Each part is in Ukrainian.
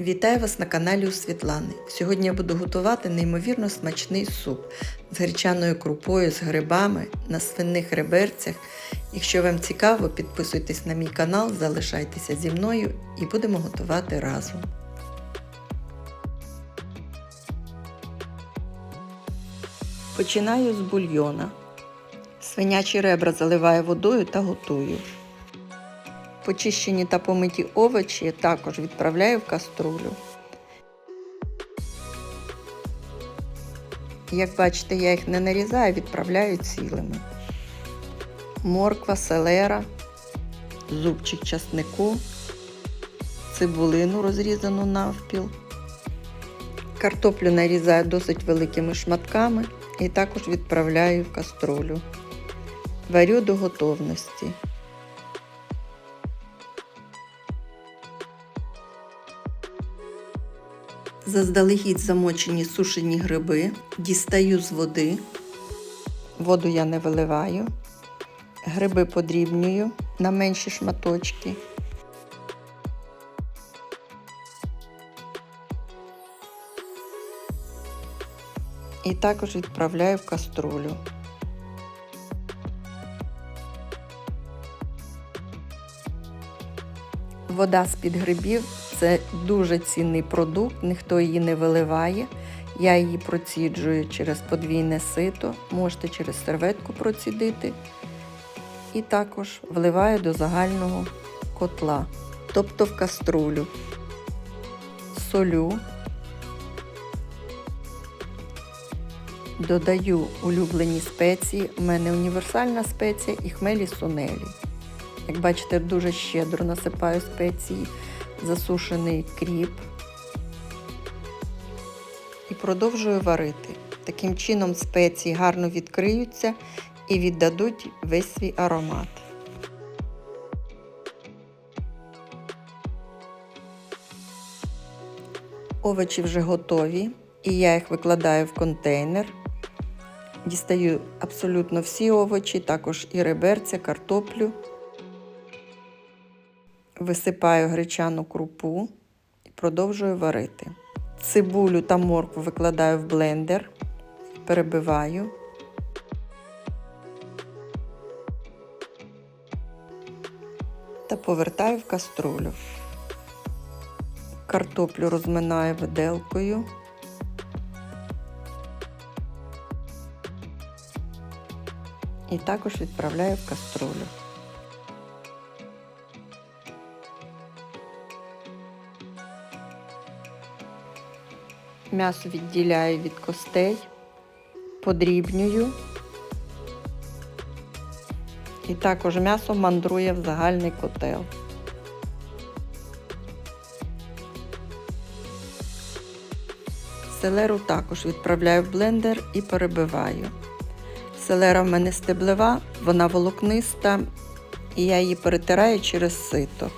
Вітаю вас на каналі у Світлани. Сьогодні я буду готувати неймовірно смачний суп з гречаною крупою, з грибами на свиних реберцях. Якщо вам цікаво, підписуйтесь на мій канал, залишайтеся зі мною і будемо готувати разом. Починаю з бульйона. Свинячі ребра заливаю водою та готую. Почищені та помиті овочі також відправляю в каструлю. Як бачите, я їх не нарізаю, відправляю цілими. Морква, селера, зубчик часнику, цибулину розрізану навпіл. Картоплю нарізаю досить великими шматками і також відправляю в каструлю. Варю до готовності. Заздалегідь замочені сушені гриби, дістаю з води. Воду я не виливаю. Гриби подрібнюю на менші шматочки. І також відправляю в каструлю. Вода з-під грибів це дуже цінний продукт, ніхто її не виливає. Я її проціджую через подвійне сито, можете через серветку процідити. І також вливаю до загального котла, тобто в каструлю. Солю, додаю улюблені спеції. У мене універсальна спеція і хмелі сунелі. Як бачите, дуже щедро насипаю спеції, засушений кріп і продовжую варити. Таким чином спеції гарно відкриються і віддадуть весь свій аромат. Овочі вже готові, і я їх викладаю в контейнер. Дістаю абсолютно всі овочі, також і реберця, картоплю. Висипаю гречану крупу і продовжую варити. Цибулю та моркву викладаю в блендер, перебиваю. Та повертаю в каструлю. Картоплю розминаю виделкою. І також відправляю в каструлю. М'ясо відділяю від костей, подрібнюю. І також м'ясо мандрує в загальний котел. Селеру також відправляю в блендер і перебиваю. Селера в мене стеблева, вона волокниста, і я її перетираю через сито.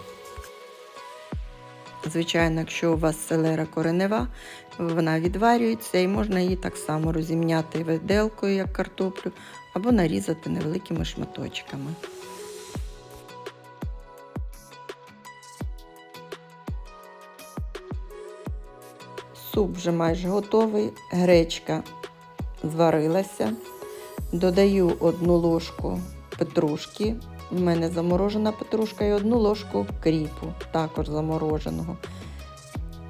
Звичайно, якщо у вас селера коренева, вона відварюється і можна її так само розімняти виделкою, як картоплю, або нарізати невеликими шматочками. Суп вже майже готовий, гречка зварилася. Додаю одну ложку петрушки. У мене заморожена петрушка і одну ложку кріпу, також замороженого.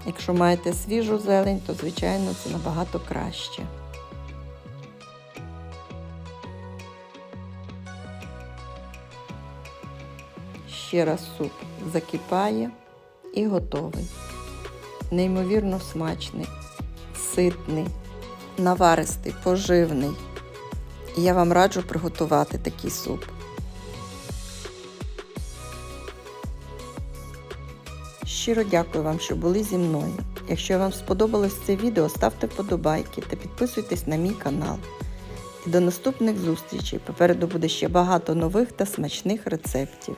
Якщо маєте свіжу зелень, то, звичайно, це набагато краще. Ще раз суп закипає і готовий. Неймовірно смачний, ситний, наваристий, поживний. І я вам раджу приготувати такий суп. Щиро дякую вам, що були зі мною. Якщо вам сподобалось це відео, ставте вподобайки та підписуйтесь на мій канал. І до наступних зустрічей. Попереду буде ще багато нових та смачних рецептів.